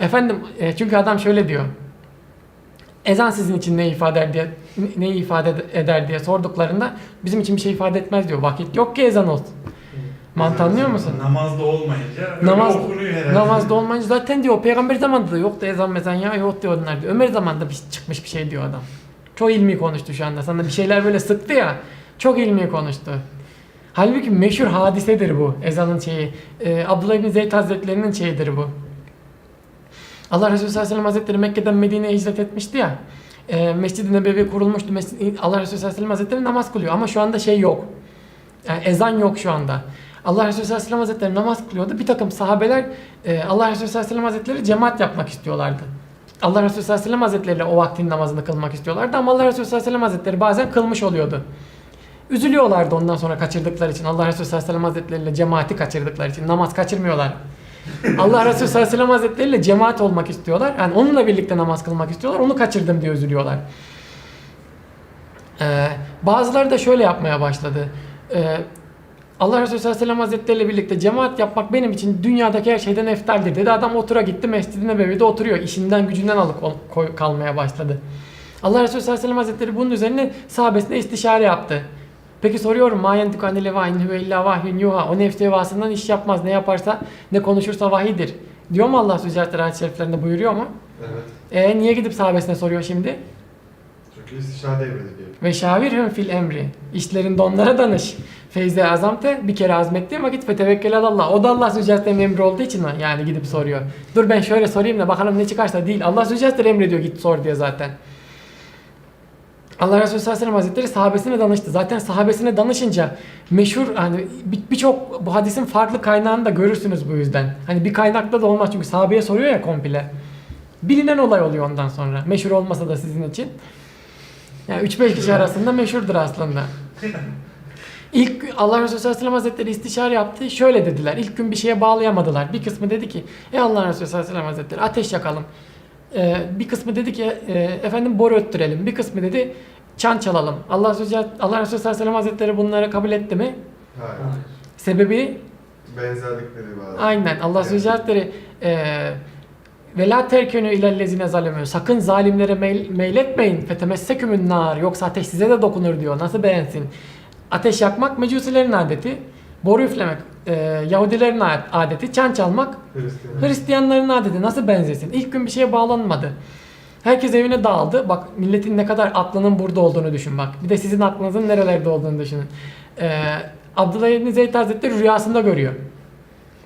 Efendim e, çünkü adam şöyle diyor. Ezan sizin için ne ifade eder diye ne ifade eder diye sorduklarında bizim için bir şey ifade etmez diyor. Vakit yok ki ezan olsun. Mantığı anlıyor musun? Namazda olmayınca Namaz, okunuyor herhalde. namazda olmayınca zaten diyor peygamber zamanında da yoktu ezan mezan ya yok diyor onlar diyor. Ömer zamanında bir çıkmış bir şey diyor adam. Çok ilmi konuştu şu anda. Sana bir şeyler böyle sıktı ya. Çok ilmi konuştu. Halbuki meşhur hadisedir bu ezanın şeyi. Ee, Abdullah bin Zeyd Hazretleri'nin şeyidir bu. Allah Resulü sallallahu aleyhi ve sellem Hazretleri Mekke'den Medine'ye hicret etmişti ya. E, Mescid-i Nebevi kurulmuştu. Mescid, Allah Resulü sallallahu aleyhi ve sellem Hazretleri namaz kılıyor ama şu anda şey yok. Yani ezan yok şu anda. Allah Resulü sallallahu aleyhi ve sellem Hazretleri namaz kılıyordu. Bir takım sahabeler e, Allah Resulü sallallahu aleyhi ve sellem Hazretleri cemaat yapmak istiyorlardı. Allah Resulü sallallahu aleyhi ve sellem Hazretleri o vaktin namazını kılmak istiyorlardı ama Allah Resulü sallallahu aleyhi ve sellem Hazretleri bazen kılmış oluyordu. Üzülüyorlardı ondan sonra kaçırdıkları için. Allah Resulü sallallahu aleyhi ve sellem Hazretleri ile cemaati kaçırdıkları için. Namaz kaçırmıyorlar. Allah Resulü sallallahu aleyhi ve sellem Hazretleri cemaat olmak istiyorlar. Yani onunla birlikte namaz kılmak istiyorlar. Onu kaçırdım diye üzülüyorlar. Ee, bazıları da şöyle yapmaya başladı. Ee, Allah Resulü sallallahu aleyhi ve sellem Hazretleri birlikte cemaat yapmak benim için dünyadaki her şeyden eftaldir dedi. Adam otura gitti Mescid-i Nebevi'de oturuyor. İşinden gücünden alıp kalmaya başladı. Allah Resulü sallallahu aleyhi ve sellem Hazretleri bunun üzerine sahabesine istişare yaptı. Peki soruyorum ma yentiku anil vahin ve illa vahyun yuha. O nefsi hevasından iş yapmaz. Ne yaparsa ne konuşursa vahidir. Diyor mu Allah Süccahatler ayet şeriflerinde buyuruyor mu? Evet. E niye gidip sahabesine soruyor şimdi? Çünkü istişare emrediliyor. Ve şavirhum fil emri. İşlerinde onlara danış. Feyze azamte bir kere azmettiğin vakit fe tevekkel Allah. O da Allah Süccahatler'in emri olduğu için yani gidip soruyor. Dur ben şöyle sorayım da bakalım ne çıkarsa değil. Allah Süccahatler emrediyor git sor diye zaten. Allah Resulü sallallahu aleyhi ve Hazretleri sahabesine danıştı. Zaten sahabesine danışınca meşhur hani bir- birçok bu hadisin farklı kaynağını da görürsünüz bu yüzden. Hani bir kaynakta da olmaz çünkü sahabeye soruyor ya komple. Bilinen olay oluyor ondan sonra. Meşhur olmasa da sizin için. Yani 3-5 kişi arasında meşhurdur aslında. İlk Allah Resulü sallallahu aleyhi ve Hazretleri istişare yaptı. Şöyle dediler. İlk gün bir şeye bağlayamadılar. Bir kısmı dedi ki ey Allah Resulü sallallahu aleyhi ve Hazretleri ateş yakalım. Ee, bir kısmı dedi ki e, efendim boru öttürelim. Bir kısmı dedi çan çalalım. Allah Resulü, Allah Resulü sallallahu aleyhi ve Hazretleri bunları kabul etti mi? Hayır. Sebebi Benzerlikleri var. aynen Allah Evet. Resulü Hazretleri e, ve la terkünü ilellezine zalimü. Sakın zalimlere meyl, meyletmeyin. Fetemessekümün nar. Yoksa ateş size de dokunur diyor. Nasıl beğensin? Ateş yakmak mecusilerin adeti. Boru üflemek e, Yahudilerin adeti. Çan çalmak Hristiyan. Hristiyanların adeti. Nasıl benzesin? İlk gün bir şeye bağlanmadı. Herkes evine dağıldı. Bak milletin ne kadar aklının burada olduğunu düşün bak. Bir de sizin aklınızın nerelerde olduğunu düşünün. Ee, Abdullah İbni Zeyd Hazretleri rüyasında görüyor.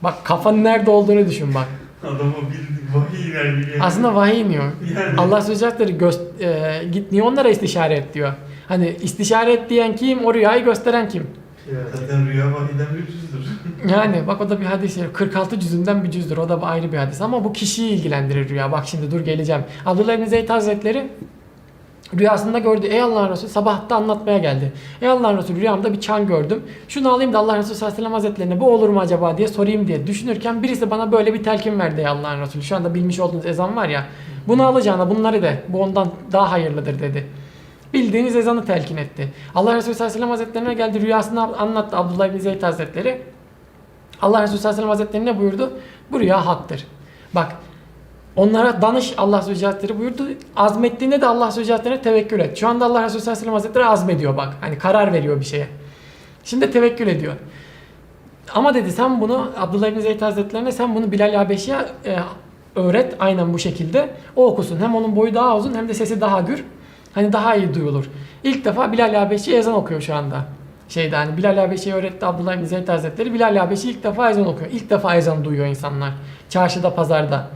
Bak kafanın nerede olduğunu düşün bak. Adama bildik vahiy iner gibi. Aslında vahiy iniyor. Yani. Allah Hazretleri göst e, git niye onlara istişare et diyor. Hani istişare et diyen kim, o rüyayı gösteren kim? Yani. Zaten rüya vahiyden bir cüzdür. Yani bak o da bir hadis. 46 cüzünden bir cüzdür. O da ayrı bir hadis. Ama bu kişiyi ilgilendirir rüya. Bak şimdi dur geleceğim. Abdullah İbni Zeyd Hazretleri rüyasında gördü. Ey Allah'ın Resulü sabahta anlatmaya geldi. Ey Allah'ın Resulü rüyamda bir çan gördüm. Şunu alayım da Allah Resulü sallallahu aleyhi ve sellem Hazretlerine bu olur mu acaba diye sorayım diye düşünürken birisi bana böyle bir telkin verdi ey Allah'ın Resulü. Şu anda bilmiş olduğunuz ezan var ya. Bunu alacağına bunları de bu ondan daha hayırlıdır dedi. Bildiğiniz ezanı telkin etti. Allah Resulü sallallahu aleyhi ve sellem Hazretlerine geldi rüyasını anlattı Abdullah İbni Zeyd Hazretleri. Allah Resulü sallallahu aleyhi ve sellem Hazretleri ne buyurdu? Bu rüya haktır. Bak onlara danış Allah Resulü Hazretleri buyurdu. Azmettiğinde de Allah Resulü Hazretlerine tevekkül et. Şu anda Allah Resulü sallallahu aleyhi ve sellem Hazretleri azmediyor bak. Hani karar veriyor bir şeye. Şimdi tevekkül ediyor. Ama dedi sen bunu Abdullah İbni Zeyd Hazretlerine sen bunu Bilal Habeşi'ye e, öğret aynen bu şekilde. O okusun. Hem onun boyu daha uzun hem de sesi daha gür. Hani daha iyi duyulur. İlk defa Bilal Habeşi ezan okuyor şu anda. Şeyde hani Bilal Habeşi'ye öğretti Abdullah İbni Zeyd Hazretleri. Bilal Habeşi ilk defa ezan okuyor. İlk defa ezan duyuyor insanlar. Çarşıda, pazarda.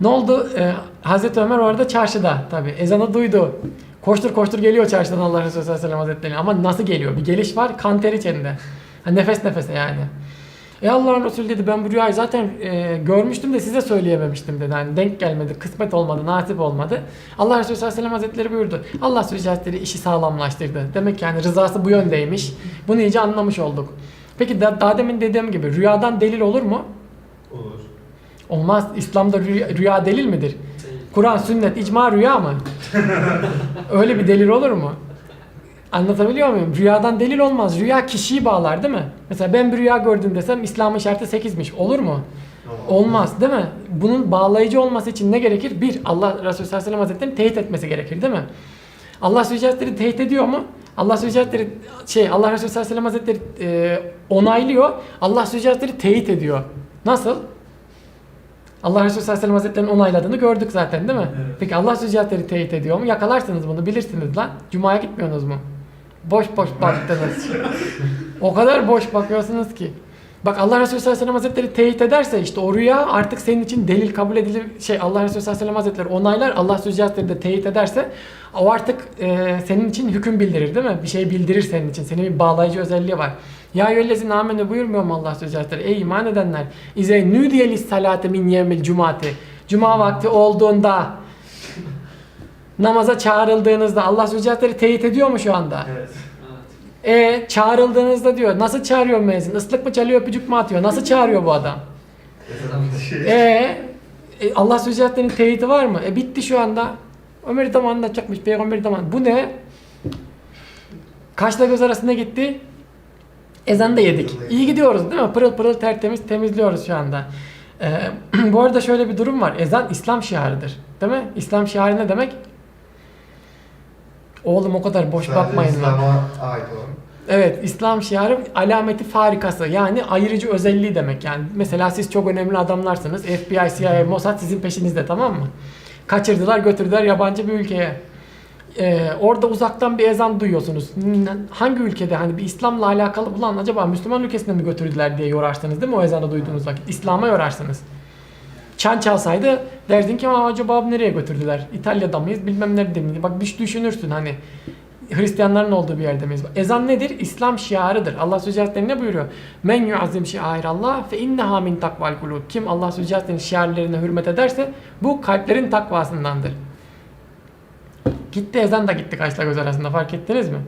Ne oldu? Ee, Hazreti Ömer orada çarşıda tabi. Ezanı duydu. Koştur koştur geliyor çarşıdan Allah Resulü sallallahu aleyhi ve sellem Hazretleri. Ama nasıl geliyor? Bir geliş var kan ter içinde. Ha, nefes nefese yani. E Allah'ın Resulü dedi ben bu rüyayı zaten e, görmüştüm de size söyleyememiştim dedi. Hani denk gelmedi, kısmet olmadı, nasip olmadı. Allah Resulü sallallahu aleyhi ve sellem Hazretleri buyurdu. Allah Resulü Hazretleri işi sağlamlaştırdı. Demek ki yani rızası bu yöndeymiş. Bunu iyice anlamış olduk. Peki da, daha demin dediğim gibi rüyadan delil olur mu? Olur. Olmaz. İslam'da rüya, rüya delil midir? Kur'an, sünnet, icma rüya mı? Öyle bir delil olur mu? Anlatabiliyor muyum? Rüyadan delil olmaz. Rüya kişiyi bağlar değil mi? Mesela ben bir rüya gördüm desem İslam'ın şartı 8'miş. Olur mu? Olmaz değil mi? Bunun bağlayıcı olması için ne gerekir? Bir, Allah Resulü sallallahu aleyhi ve sellem hazretlerini teyit etmesi gerekir değil mi? Allah Resulü Hazretleri teyit ediyor mu? Allah Resulü Hazretleri şey Allah Resulü sallallahu aleyhi ve sellem Hazretleri e, onaylıyor. Allah Resulü Hazretleri teyit ediyor. Nasıl? Allah Resulü sallallahu aleyhi ve Hazretleri'nin onayladığını gördük zaten değil mi? Evet. Peki Allah Resulü Hazretleri teyit ediyor mu? Yakalarsınız bunu bilirsiniz lan. Cuma'ya gitmiyorsunuz mu? Boş boş baktınız. o kadar boş bakıyorsunuz ki. Bak Allah Resulü sallallahu aleyhi ve sellem Hazretleri teyit ederse işte o rüya artık senin için delil kabul edilir. Şey Allah Resulü sallallahu aleyhi ve sellem Hazretleri onaylar. Allah Resulü Hazretleri de teyit ederse o artık e, senin için hüküm bildirir değil mi? Bir şey bildirir senin için. Senin bir bağlayıcı özelliği var. Ya yüellezin amenü buyurmuyor mu Allah Resulü Hazretleri? Ey iman edenler. İze nüdiyelis salate min yevmil cumati. Cuma vakti olduğunda namaza çağrıldığınızda Allah Hazretleri teyit ediyor mu şu anda? Evet. E çağrıldığınızda diyor nasıl çağırıyor müezzin? Islık mı çalıyor öpücük mü atıyor? Nasıl çağırıyor bu adam? E, e Allah Hazretleri'nin teyidi var mı? E bitti şu anda. Ömer zamanında çakmış peygamber zaman. Bu ne? Kaşla göz arasında gitti. Ezan da yedik. İyi gidiyoruz değil mi? Pırıl pırıl tertemiz temizliyoruz şu anda. E, bu arada şöyle bir durum var. Ezan İslam şiarıdır. Değil mi? İslam şiarı ne demek? Oğlum o kadar boş Sadece bakmayın lan. İslam'a ait olan. Evet, İslam şiarı alameti farikası yani ayırıcı özelliği demek yani. Mesela siz çok önemli adamlarsınız. FBI, CIA, Mossad sizin peşinizde tamam mı? Kaçırdılar, götürdüler yabancı bir ülkeye. Ee, orada uzaktan bir ezan duyuyorsunuz. Hangi ülkede hani bir İslam'la alakalı ulan acaba Müslüman ülkesine mi götürdüler diye yorarsınız değil mi o ezanı duyduğunuz vakit? İslam'a yorarsınız. Çan çalsaydı derdin ki "Aa, acaba nereye götürdüler? İtalya'da mıyız bilmem nerede miyiz? Bak bir düşünürsün hani Hristiyanların olduğu bir yerde miyiz? Ezan nedir? İslam şiarıdır. Allah Hazretleri ne buyuruyor? Men yuazim şiairallah fe inneha min takval kulub. Kim Allah Hazretleri'nin şiarlarına hürmet ederse bu kalplerin takvasındandır. Gitti ezan da gitti kaşla göz arasında fark ettiniz mi?